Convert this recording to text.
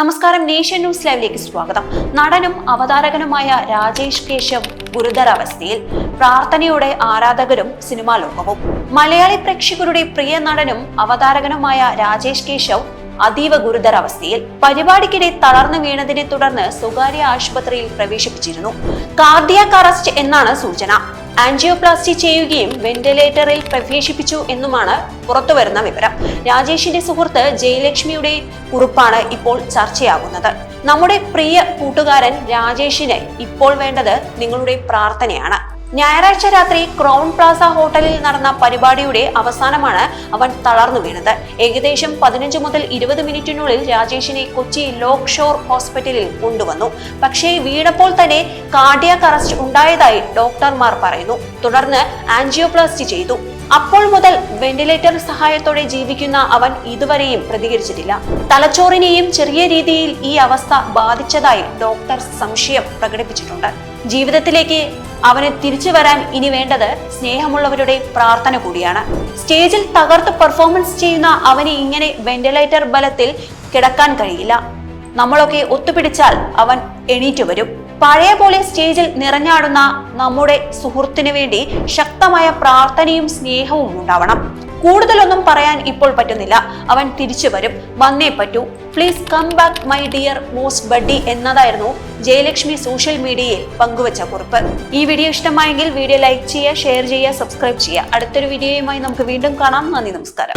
നമസ്കാരം nation news ലൈവിലേക്ക് സ്വാഗതം. നടനും അവതാരകനുമായ രാജേഷ് കേശവ് ഗുരുതരാവസ്ഥയിൽ പ്രാർത്ഥനയോടെ ആരാധകരും സിനിമാ ലോകവും. മലയാളി പ്രേക്ഷകരുടെ പ്രിയ നടനും അവതാരകനുമായ രാജേഷ് കേശവ് അതീവ ഗുരുതരാവസ്ഥയിൽ പരിപാടിക്കിടെ തളർന്നു വീണതിനെ തുടർന്ന് സ്വകാര്യ ആശുപത്രിയിൽ പ്രവേശിപ്പിച്ചിരുന്നു. കാർഡിയാക് അറസ്റ്റ് എന്നാണ് സൂചന. ആൻജിയോപ്ലാസ്റ്റി ചെയ്യുകയും വെന്റിലേറ്ററിൽ പ്രവേശിപ്പിച്ചു എന്നുമാണ് പുറത്തുവരുന്ന വിവരം. രാജേഷിന്റെ സുഹൃത്ത് ജയലക്ഷ്മിയുടെ കുറിപ്പാണ് ഇപ്പോൾ ചർച്ചയാകുന്നത്. നമ്മുടെ പ്രിയ കൂട്ടുകാരൻ രാജേഷിന് ഇപ്പോൾ വേണ്ടത് നിങ്ങളുടെ പ്രാർത്ഥനയാണ്. ഞായറാഴ്ച രാത്രി ക്രൗൺ പ്ലാസ ഹോട്ടലിൽ നടന്ന പരിപാടിയുടെ അവസാനമാണ് അവൻ തളർന്നു വീണത്. ഏകദേശം പതിനഞ്ച് മുതൽ ഇരുപത് മിനിറ്റിനുള്ളിൽ രാജേഷിനെ കൊച്ചി ലോക് ഷോർ ഹോസ്പിറ്റലിൽ കൊണ്ടുവന്നു. പക്ഷേ വീണപ്പോൾ തന്നെ കാർഡിയാക് അറസ്റ്റ് ഉണ്ടായതായി ഡോക്ടർമാർ പറയുന്നു. തുടർന്ന് ആൻജിയോപ്ലാസ്റ്റി ചെയ്തു. അപ്പോൾ മുതൽ വെന്റിലേറ്റർ സഹായത്തോടെ ജീവിക്കുന്ന അവൻ ഇതുവരെയും പ്രതികരിച്ചിട്ടില്ല. തലച്ചോറിനെയും ചെറിയ രീതിയിൽ ഈ അവസ്ഥ ബാധിച്ചതായി ഡോക്ടർ സംശയം പ്രകടിപ്പിച്ചിട്ടുണ്ട്. ജീവിതത്തിലേക്ക് അവന് തിരിച്ചു വരാൻ ഇനി വേണ്ടത് സ്നേഹമുള്ളവരുടെ പ്രാർത്ഥന കൂടിയാണ്. സ്റ്റേജിൽ തകർത്ത് പെർഫോമൻസ് ചെയ്യുന്ന അവന് ഇങ്ങനെ വെന്റിലേറ്റർ ബലത്തിൽ കിടക്കാൻ കഴിയില്ല. നമ്മളൊക്കെ ഒത്തുപിടിച്ചാൽ അവൻ എണീറ്റു വരും. പഴയ പോലെ സ്റ്റേജിൽ നിറഞ്ഞാടുന്ന നമ്മുടെ സുഹൃത്തിനു വേണ്ടി ശക്തമായ പ്രാർത്ഥനയും സ്നേഹവും ഉണ്ടാവണം. കൂടുതലൊന്നും പറയാൻ ഇപ്പോൾ പറ്റുന്നില്ല. അവൻ തിരിച്ചു വരും. വന്നേ പറ്റൂ. Please come back my dear most buddy എന്നതായിരുന്നു ജയലക്ഷ്മി സോഷ്യൽ മീഡിയയിൽ പങ്കുവച്ച കുറിപ്പ്. ഈ വീഡിയോ ഇഷ്ടമായെങ്കിൽ വീഡിയോ ലൈക്ക് ചെയ്യുക ഷെയർ ചെയ്യുക സബ്സ്ക്രൈബ് ചെയ്യുക. അടുത്തൊരു വീഡിയോയുമായി നമുക്ക് വീണ്ടും കാണാം. നന്ദി നമസ്കാരം.